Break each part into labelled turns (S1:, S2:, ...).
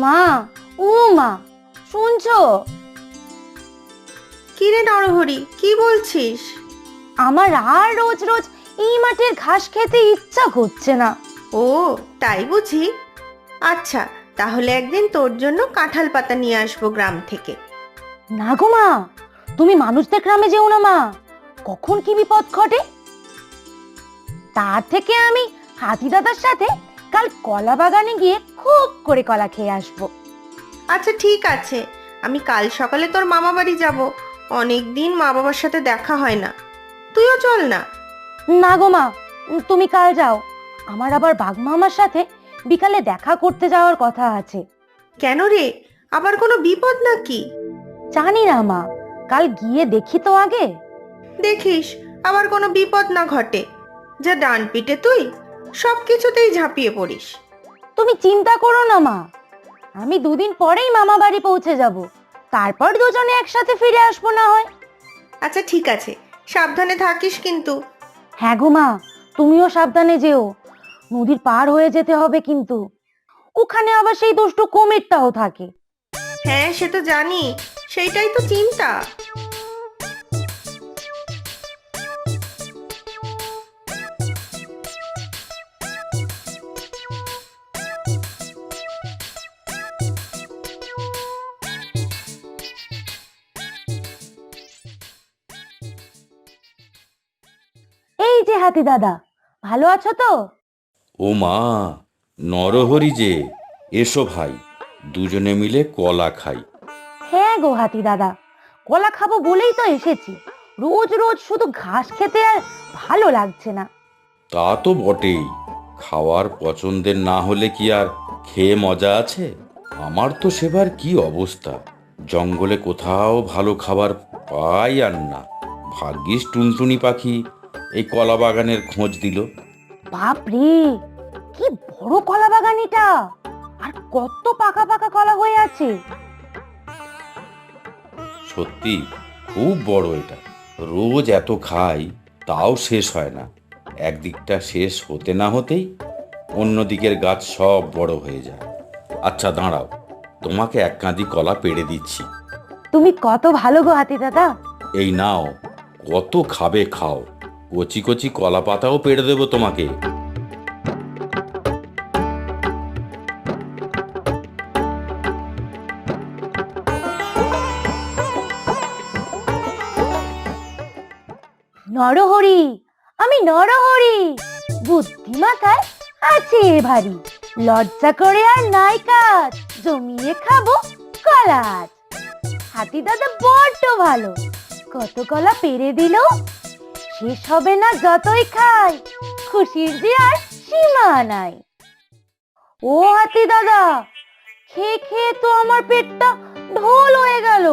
S1: মা ও মা শুনছো?
S2: কিরে নরহরি কি বলছিস?
S1: আমার আর রোজ রোজ এই মাঠের ঘাস খেতে ইচ্ছা করছে না।
S2: ও তাই বুঝি? আচ্ছা তাহলে একদিন তোর জন্য কাঁঠাল পাতা নিয়ে আসব গ্রাম থেকে।
S1: না গো মা তুমি মানুষদের গ্রামে যেও না মা কখন কি বিপদ ঘটে? তার থেকে আমি হাতি দাদার সাথে কাল কলা বাগানে গিয়ে খুব করে কলা খেয়ে আসব।
S2: আচ্ছা ঠিক আছে। আমি কাল সকালে তোর মামা বাড়ি যাব। অনেক দিন মা বাবার সাথে দেখা হয় না। তুইও চল না।
S1: না গো মা তুমি কাল যাও। আমার আবার বাঘ মামার সাথে বিকালে দেখা করতে যাওয়ার কথা আছে।
S2: কেন রে? আবার কোনো বিপদ নাকি?
S1: জানি না মা কাল গিয়ে দেখি তো আগে।
S2: দেখিস আবার কোনো বিপদ না ঘটে। যা ডান পিটে তুই সব কিছুতেই ঝাঁপিয়ে পড়িস।
S1: তুমি চিন্তা করো না মা। আমি দুদিন পরেই মামা বাড়ি পৌঁছে যাব। তারপর দুজনে একসাথে ফিরে আসব না হয়।
S2: আচ্ছা ঠিক আছে। সাবধানে থাকিস কিন্তু।
S1: হ্যাঁ গো মা তুমিও সাবধানে যেও। নদীর পার হয়ে যেতে হবে কিন্তু। ওখানে আবার সেই দুষ্টু কুমিরটাও থাকে।
S2: হ্যাঁ সে তো জানি। সেইটাই তো চিন্তা।
S1: যে হাতি দাদা ভালো আছো তো?
S3: ও মা নরহরি যে এসো ভাই দুজনে মিলে কলা খাই।
S1: হ্যাঁ গো হাতি দাদা কলা খাব বলেই তো এসেছি। রোজ রোজ শুধু ঘাস খেতে আর ভালো লাগছে না।
S3: তা তো বটেই খাওয়ার পছন্দের না হলে কি আর খেয়ে মজা আছে? আমার তো সেবার কি অবস্থা? জঙ্গলে কোথাও ভালো খাবার পাই আর না। ভাগ্যিস টুনটুনি পাখি এই কলা বাগানের খোঁজ দিল।
S1: বাপরে কি বড় কলা বাগান এটা আর কত পাকা পাকা কলা হয়ে আছে!
S3: সত্যি খুব বড় এটা। রোজ এত খাই তাও শেষ হয় না। একদিকটা শেষ হতে না হতেই অন্য দিকের গাছ সব বড় হয়ে যায়। আচ্ছা দাঁড়াও তোমাকে এক কাঁদি কলা পেড়ে দিচ্ছি।
S1: তুমি কত ভালো গো হাতি দাদা!
S3: এই নাও কত খাবে খাও। কচি কচি কলা পাতাও পেড়ে দেবো তোমাকে।
S1: নরহরি, আমি নরহরি। বুদ্ধি মাথায় আছে ভারী লজ্জা করে আর নাই কাজ, জমিয়ে খাব কলাজ হাতি দাদা বড্ড ভালো। কত কলা পেরে দিল শেষ হবে না যতই খাই খুশির যে আর সীমা নাই। ও হাতি দাদা খেয়ে খেয়ে তো আমার পেটটা ঢোল হয়ে গেল।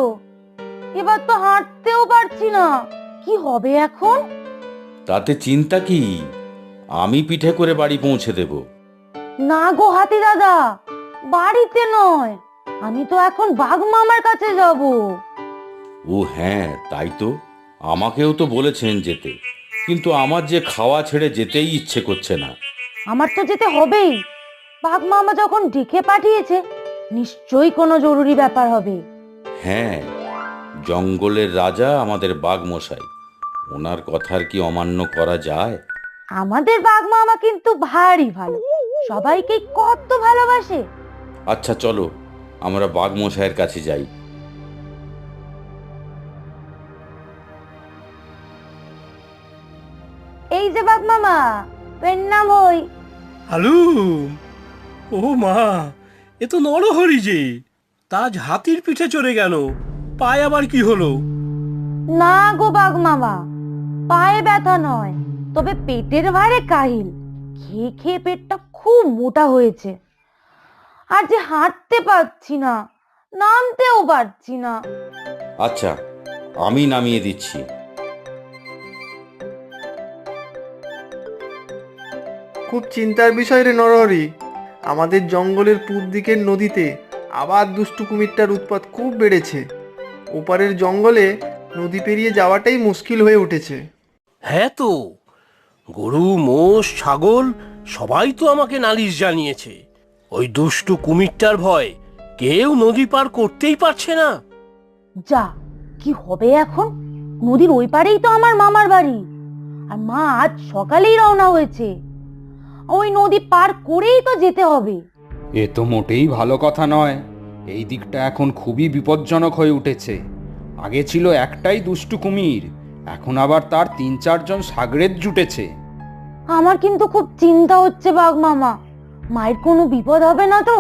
S1: এবার তো হাঁটতেও পারছি না কি হবে এখন?
S3: তাতে চিন্তা কি? আমি পিঠে করে বাড়ি পৌঁছে দেব।
S1: না গো হাতি দাদা বাড়িতে নয় আমি তো এখন বাঘ মামার কাছে যাব।
S3: ও হ্যাঁ তাই তো। আমাকেও তো বলেছেন যেতে কিন্তু আমার যে খাওয়া ছেড়ে যেতেই ইচ্ছে করছে না।
S1: আমার তো যেতে হবেই। বাঘ মামা যখন ডেকে পাঠিয়েছে নিশ্চয়ই কোনো জরুরি ব্যাপার হবে।
S3: হ্যাঁ জঙ্গলের রাজা আমাদের বাঘ মশাই ওনার কথার কি অমান্য করা যায়?
S1: আমাদের বাঘ মামা কিন্তু ভারী ভালো সবাইকে কত ভালোবাসে।
S3: আচ্ছা চলো আমরা বাঘ মশাইয়ের কাছে যাই।
S1: এই যে বাঘ মামা পেন্নাম হই
S4: হ্যালো ও মা এ তো নরহরি যে তাজ হাতির পিঠে চড়ে গেল পায়ে আবার কি হলো?
S1: না গো বাঘ মামা পায়ে ব্যথা নয় তবে পেটের ভারে কাহিল খেয়ে খেয়ে পেটটা খুব মোটা হয়েছে। আর যে হাঁটতে পারছি না নামতেও পারছি না।
S3: আচ্ছা আমি নামিয়ে দিচ্ছি।
S5: খুব চিন্তার বিষয় রে নরহরি। আমাদের জঙ্গলের পূব দিকের নদীতে আবার দুষ্টু কুমিরটার উৎপাত খুব বেড়েছে। ওপারের জঙ্গলে নদী পেরিয়ে যাওয়াটাই মুশকিল হয়ে উঠেছে।
S4: হ্যাঁ তো গরু মোষ ছাগল সবাই তো আমাকে নালিশ জানিয়েছে। ওই দুষ্টু কুমিরটার ভয় কেউ নদী পার করতেই পারছে না।
S1: যা কি হবে এখন? নদীর ওই পারেই তো আমার মামার বাড়ি। আর মা আজ সকালেই রওনা হয়েছে। ওই নদী পার করেই তো যেতে হবে।
S6: এ তো মোটেই ভালো কথা নয়। এই দিকটা এখন খুবই বিপজ্জনক হয়ে উঠেছে। আগে ছিল একটাই দুষ্টু কুমির এখন আবার তার তিন চারজন সাগরেদ জুটেছে।
S1: আমার কিন্তু খুব চিন্তা হচ্ছে বাঘ মামা। মায়ের কোনো বিপদ হবে না তো?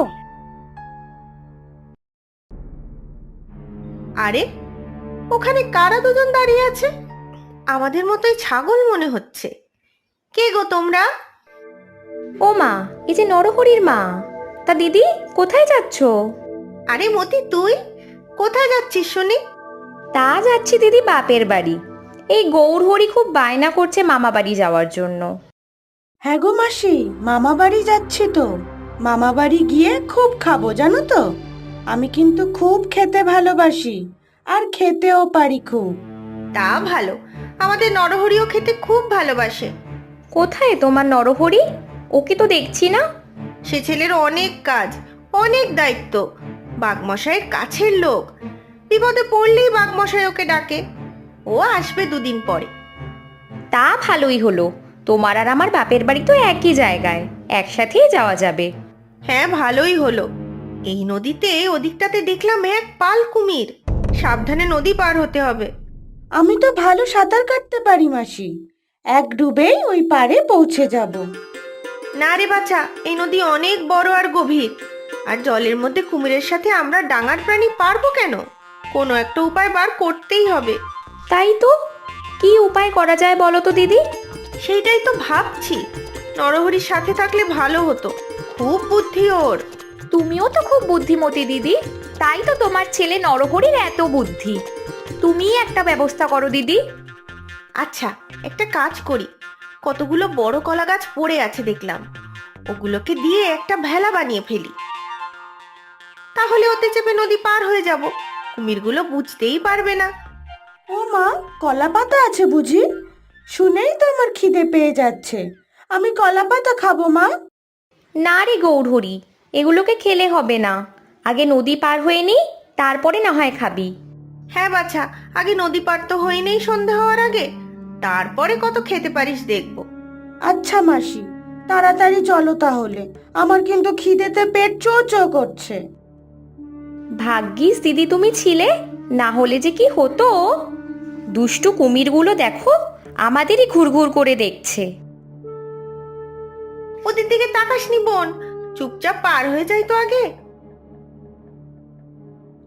S2: আরে ওখানে কারা দুজন দাঁড়িয়ে আছে? আমাদের মতোই ছাগল মনে হচ্ছে। কে গো তোমরা?
S7: ও মা এই যে নরহরির মা। তা দিদি কোথায় যাচ্ছ?
S2: আরে মতি তুই? কোথায় যাচ্ছিস শুনি?
S7: তা যাচ্ছি দিদি বাপের বাড়ি। এই গৌরহরি খুব বায়না করছে মামা বাড়ি যাওয়ার জন্য।
S8: হ্যাঁ গো মাসি মামা বাড়ি যাচ্ছি তো। মামা বাড়ি গিয়ে খুব খাব জানো তো? আমি কিন্তু খুব খেতে ভালোবাসি আর খেতেও পারি খুব।
S2: তা ভালো। আমাদের নরহরিও খেতে খুব ভালোবাসে।
S7: কোথায় তোমার নরহরি? ওকে তো দেখছি না।
S2: সে ছেলের অনেক কাজ অনেক দায়িত্ব। বাঘমশাইয়ের কাছের লোক। বিপদে পড়লেই বাঘমশাই ওকে ডাকে। ও আসবে দুদিন পরে।
S7: তা ভালোই হলো। তোমার আর আমার বাপের বাড়ি তো একই জায়গায়। একসাথেই যাওয়া যাবে।
S2: হ্যাঁ ভালোই হলো। এই নদীতে ওদিকটাতে দেখলাম এক পাল কুমির। সাবধানে নদী পার হতে হবে।
S8: আমি তো ভালো সাঁতার কাটতে পারি মাসি। এক ডুবেই ওই পারে পৌঁছে যাব।
S2: না রে বাছা এই নদী অনেক বড় আর গভীর। আর জলের মধ্যে কুমিরের সাথে আমরা ডাঙার প্রাণী পারব কেন? কোনো একটা উপায় বার করতেই হবে।
S7: তাই তো? কি উপায় করা যায় বলো তো দিদি?
S2: সেইটাই তো ভাবছি। নরহরির সাথে থাকলে ভালো হতো। খুব বুদ্ধি ওর।
S7: তুমিও তো খুব বুদ্ধিমতী দিদি। তাই তো তোমার ছেলে নরহরির এত বুদ্ধি। তুমিই একটা ব্যবস্থা করো দিদি।
S2: আচ্ছা একটা কাজ করি। কতগুলো বড় কলা গাছ পড়ে আছে দেখলাম। ওগুলোকে দিয়ে একটা ভেলা বানিয়ে ফেলি। তাহলে ওতে চেপে নদী পার হয়ে যাব। কুমিরগুলো বুঝতেই পারবে না।
S8: ও মা কলা পাতা আছে বুঝি? শুনেই তো আমার খিদে পেয়ে যাচ্ছে। আমি কলা পাতা খাব মা।
S7: না রে গৌরহরি এগুলোকে খেলে হবে না। আগে নদী পার হয়ে নি তারপরে না হয় খাবি।
S2: হ্যাঁ বাছা আগে নদী পার তো হয়ে নেই সন্ধে হওয়ার আগে। তারপরে কত খেতে পারিস দেখব।
S8: আচ্ছা মাসি তাড়াতাড়ি চলো তাহলে। আমার কিন্তু খিদেতে পেট চো চো করছে।
S7: ভাগ্যিস দিদি তুমি ছিলে না হলে যে কি হতো? দুষ্টু কুমিরগুলো দেখো আমাদেরই ঘুরঘুর করে দেখছে।
S2: ওদের দিকে তাকাসনি বোন চুপচাপ পার হয়ে যাই তো আগে।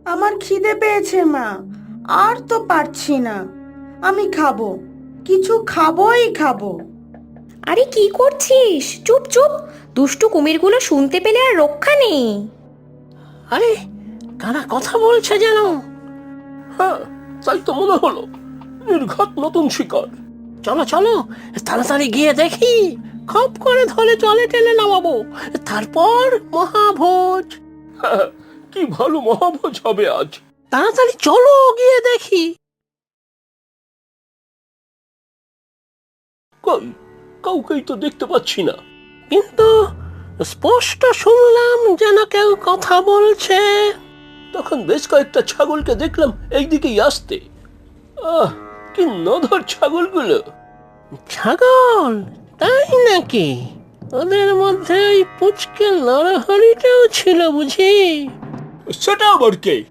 S8: আমার খিদে পেয়েছে মা আর তো পারছি না। আমি খাব। কিছু খাবোই খাব।
S7: আরে কি করছিস? চুপ চুপ। দুষ্টু কুমিরগুলো শুনতে পেলে আর রক্ষা নেই।
S4: আরে কারা কথা বলছে যেন? হ্যাঁ তাই তো মনে হলো। নির্ঘাত নতুন শিকার। চলো চলো তাড়াতাড়ি গিয়ে দেখি। খপ করে ধরে জলে টেনে নামাবো। তারপর মহাভোজ। হ্যাঁ, কি ভালো মহাভোজ হবে আজ। তাড়াতাড়ি চলো গিয়ে দেখি। কই কাউকেই তো দেখতে পাচ্ছি না। কিন্তু স্পষ্ট শুনলাম যেন কেউ কথা বলছে। তখন বেশ কয়েকটা ছাগলকে দেখলাম এইদিকেই আসতে। আহ কি নধর ছাগলগুলো। ছাগল? তাই নাকি? ওদের মধ্যে ওই পুচকে নরহরিটাও ছিল বুঝি? সেটা আবার কে?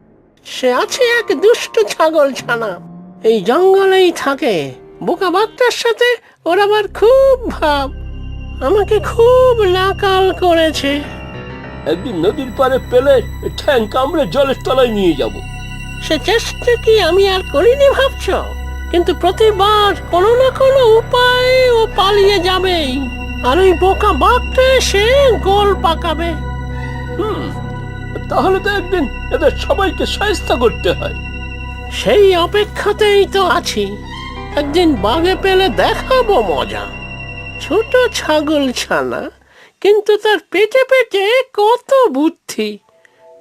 S4: সে আছে এক দুষ্ট ছাগল ছানা। এই জঙ্গলেই থাকে। বোকা বাঘটার সাথে ওর আমার খুব ভাব। আমাকে খুব নাকাল করেছে। একদিন নদীর পারে পেলে ঠ্যাং কামড়ে জলের তলায় নিয়ে যাব। সে চেষ্টা কি আমি আর করিনি ভাবছ? কিন্তু প্রতিবার কোনো না কোনো উপায়ে ও পালিয়ে যাবেই। আর ওই বোকা বাঘটা এসে গোল পাকাবে। হুম তাহলে তো একদিন এদের সবাইকে সাহায্য করতে হয়। সেই অপেক্ষাতেই তো আছি। একদিন বাঘে পেলে দেখাবো মজা। ছোট ছাগল ছানা কিন্তু তার পেটে পেটে কত বুদ্ধি।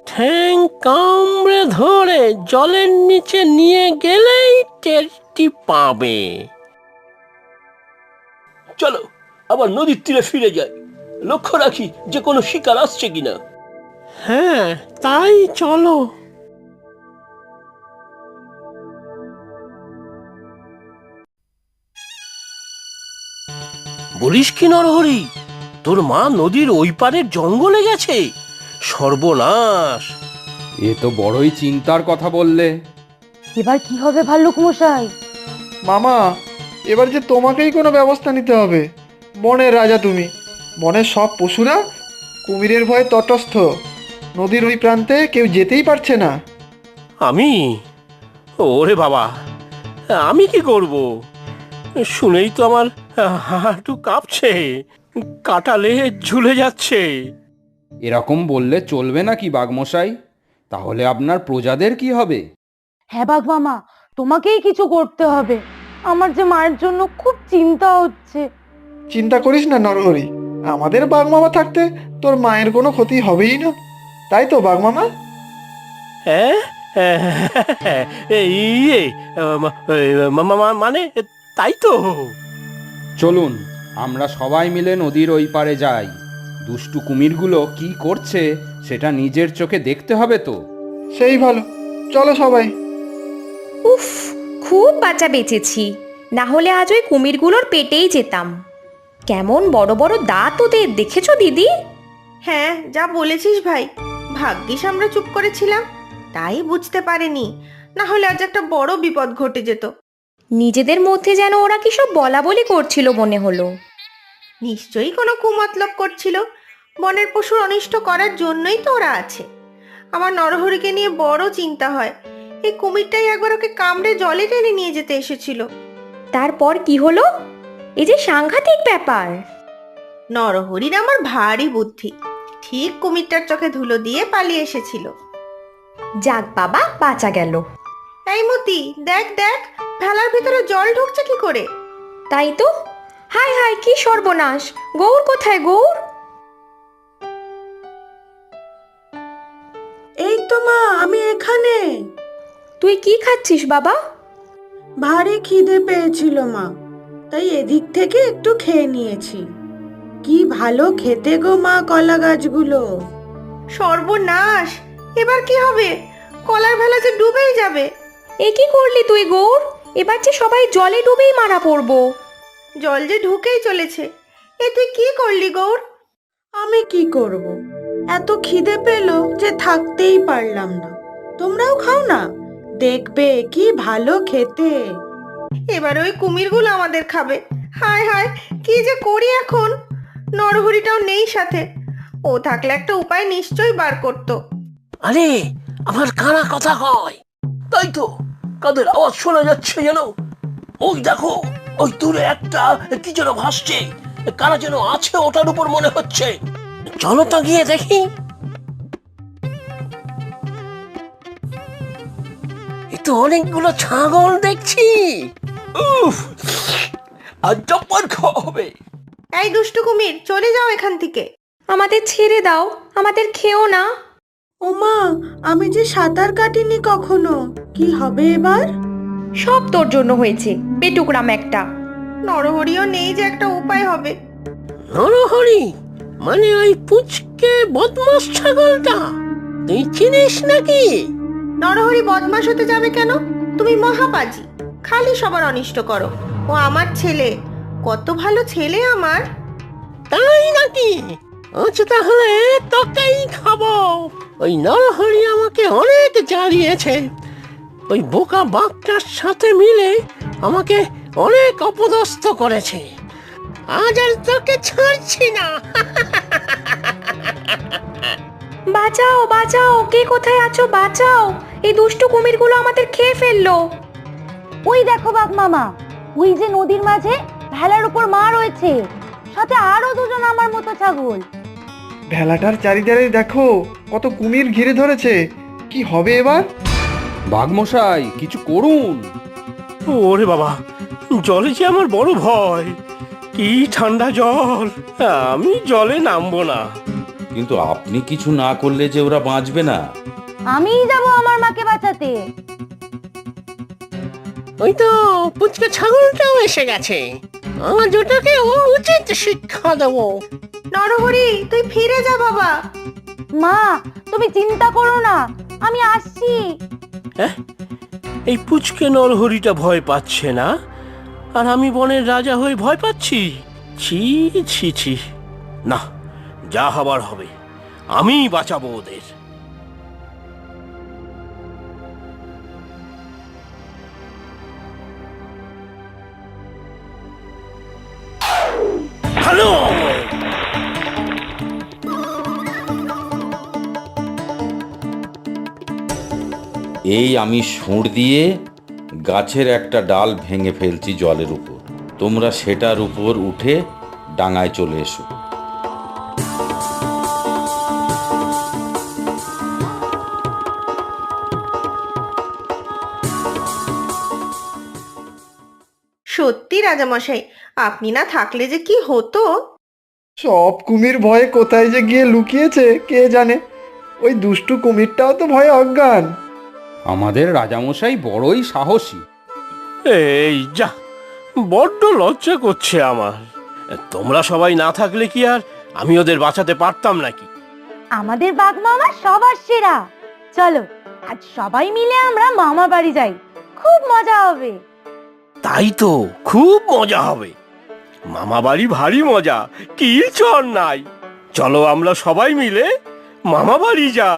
S4: ঠ্যাং কামড়ে ধরে জলের নিচে নিয়ে গেলেই টেরটি পাবে। চলো আবার নদীর তীরে ফিরে যাই। লক্ষ্য রাখি যে কোনো শিকার আসছে কিনা। হ্যাঁ তাই চলো। বলিস কি নরহরি? তোর মা নদীর ওই পারের জঙ্গলে গেছে। সর্বনাশ।
S6: এ তো বড়ই চিন্তার কথা বললে।
S1: এবার কি হবে ভাল্লুক মশাই?
S5: মামা এবার যে তোমাকেই কোনো ব্যবস্থা নিতে হবে। বনের রাজা তুমি। বনের সব পশুরা কুমিরের ভয়ে তটস্থ। নদীর ওই প্রান্তে কেউ যেতেই পারছে না।
S4: আমি? ওরে বাবা আমি কি করব? শুনেই তো আমার হাঁটু কাঁপছে কাটালে ঝুলে যাচ্ছে।
S6: এরকম বললে চলবে নাকি বাঘমশাই? তাহলে আপনার প্রজাদের কি হবে?
S1: হ্যাঁ বাঘ মামা তোমাকেই কিছু করতে হবে। আমার যে মায়ের জন্য খুব চিন্তা হচ্ছে।
S5: চিন্তা করিস না নরহরি। আমাদের বাঘমামা থাকতে তোর মায়ের কোনো ক্ষতি হবেই না। তাই তো বাঘমামা?
S4: হ্যাঁ ইয়ে, মানে তাই তো।
S6: চলুন আমরা সবাই মিলে নদীর ওই পারে যাই। দুষ্টু কুমিরগুলো কি করছে সেটা নিজের চোখে দেখতে হবে তো।
S5: সেই ভালো চলো সবাই।
S7: উফ খুব বাঁচা বেঁচেছি। না হলে আজ ওই কুমিরগুলোর পেটেই যেতাম। কেমন বড় বড় দাঁত ওদের দেখেছ দিদি?
S2: হ্যাঁ যা বলেছিস ভাই। ভাগ্যিস আমরা চুপ করেছিলাম তাই বুঝতে পারিনি। না হলে আজ একটা বড় বিপদ ঘটে যেত।
S7: নিজেদের মধ্যে যেন ওরা কি সব বলা বলি করছিল মনে হলো।
S2: নিশ্চয়ই কোনো কুমতলব করছিল। বনের পশুর অনিষ্ট করার জন্যই তো ওরা আছে। আমার নরহরিকে নিয়ে বড় চিন্তা হয়। এই কুমিরটাই একবার ওকে কামড়ে জলে টেনে নিয়ে যেতে এসেছিল।
S7: তারপর কি হলো? এই যে সাংঘাতিক ব্যাপার।
S2: নরহরির আমার ভারী বুদ্ধি। ঠিক কুমিরটার চোখে ধুলো দিয়ে পালিয়ে এসেছিল।
S7: যাক বাবা বাঁচা গেল।
S2: এই মতি দেখ দেখ ভেলার ভিতরে জল ঢুকছে কি করে?
S7: তাই তো। হাই হাই কি সর্বনাশ। গৌর কোথায় গৌর?
S8: এই তো মা আমি এখানে।
S7: তুই কি খাচ্ছিস বাবা?
S8: ভারী খিদে পেয়েছিল মা তাই এদিক থেকে একটু খেয়ে নিয়েছি। কি ভালো খেতে গো মা কলা গাছগুলো।
S2: সর্বনাশ। এবার কি হবে? কলার ভেলা যে ডুবেই যাবে।
S7: এ কি করলি তুই গৌর? এবার যে সবাই জলে ডুবেই মারা পড়ব।
S2: জল যে ঢুকেই চলেছে এ তুই কি করলি গৌর?
S8: আমি কি করব? এত খিদে পেল যে থাকতেই পারলাম না। তোমরাও খাও না দেখবে কি ভালো খেতে।
S2: এবার ওই কুমিরগুলো আমাদের খাবে। হায় হায় কি যে করি এখন? নরহরিটাও নেই সাথে। ও থাকলে একটা উপায় নিশ্চয়ই বার করতো।
S4: আরে আমার কানা কথা কয়? তাই তো। কাদের আওয়াজ শোনা যাচ্ছে যেন? ওই দেখো ওই দূরে একটা কি যেন ভাসছে। কারা যেন আছে ওটার উপর মনে হচ্ছে। চলো তো গিয়ে দেখি। তো অনেকগুলো ছাগল দেখছি। উফ আজ জব্বর খাওয়া হবে।
S2: এই দুষ্টু কুমির চলে যাও এখান থেকে।
S7: আমাদের ছেড়ে দাও আমাদের খেও না।
S8: ওমা আমি যে সাঁতার কাটিনি কখনো। কি হবে এবার?
S7: সব তোর জন্য হয়েছে পেটুকরাম একটা।
S2: নরহরিও নেই যে একটা উপায় হবে।
S4: নরহরি মানে ওই পুচকে বদমাস ছাগলটা? তুই চিনিস নাকি?
S2: নরহরি বদমাস হতে যাবে কেন? তুমি মহাবাজি খালি সবার অনিষ্ট করো। ও আমার ছেলে কত ভালো ছেলে আমার।
S4: তাই নাকি? আচ্ছা তাহলে তোকেই খাব। ওই নরহরি আমাকে অনেক জ্বালিয়েছে ওই বোকা বাঘটার সাথে মিলে আমাকে অনেক অপদস্থ করেছে। আজ আর তোকে ছাড়ছি না।
S7: বাঁচাও বাঁচাও, কে কোথায় আছো বাঁচাও। এই দুষ্টু কুমিরগুলো আমাদের খেয়ে ফেলল।
S1: ওই দেখো বাঘ মামা, ওই যে নদীর মাঝে ভেলার উপর মা রয়েছে। সাথে আরও দুজন আমার মতো ছাগল।
S5: ভেলাটার চারিধারে দেখো কত কুমির ঘিরে ধরেছে। কি হবে এবার?
S6: বাঘমশাই কিছু করুন।
S4: ওরে বাবা জলে যে আমার বড় ভয়। কি ঠান্ডা জল। আমি জলে নামবো না।
S3: কিন্তু আপনি কিছু না করলে যে ওরা বাঁচবে না।
S1: আমিই যাব আমার মাকে বাঁচাতে।
S4: ওই তো পুচকে ছাগলটাও এসে গেছে। আজ ওটাকে উচিত শিক্ষা দেবো।
S2: নরহরি তুই ফিরে যা বাবা।
S1: মা তুমি চিন্তা করো না আমি আসছি।
S4: হ্যাঁ এই পুচকে নরহরিটা ভয় পাচ্ছে না? আর আমি বনের রাজা হয়ে ভয় পাচ্ছি? ছি ছি ছি। না যা হবার হবে। আমি বাঁচাবো ওদের। হ্যালো
S3: এই আমি সুঁড় দিয়ে গাছের একটা ডাল ভেঙে ফেলছি জলের উপর। তোমরা সেটার উপর উঠে ডাঙায় চলে এসো।
S2: সত্যি রাজামশাই আপনি না থাকলে যে কি হতো?
S5: সব কুমির ভয়ে কোথায় যে গিয়ে লুকিয়েছে কে জানে? ওই দুষ্টু কুমিরটাও তো ভয়ে অজ্ঞান।
S6: আমাদের রাজামশাই বড়ই সাহসী।
S4: এই যা বড্ড লজ্জা করছে আমার। তোমরা সবাই না থাকলে কি আর আমি ওদের বাঁচাতে পারতাম নাকি?
S1: আমাদের বাঘ মামা সবার সেরা। চলো আজ সবাই মিলে আমরা মামা বাড়ি যাই। খুব মজা হবে।
S4: তাই তো খুব মজা হবে। মামা বাড়ি ভারী মজা কি চর নাই। চলো আমরা সবাই মিলে মামা বাড়ি যা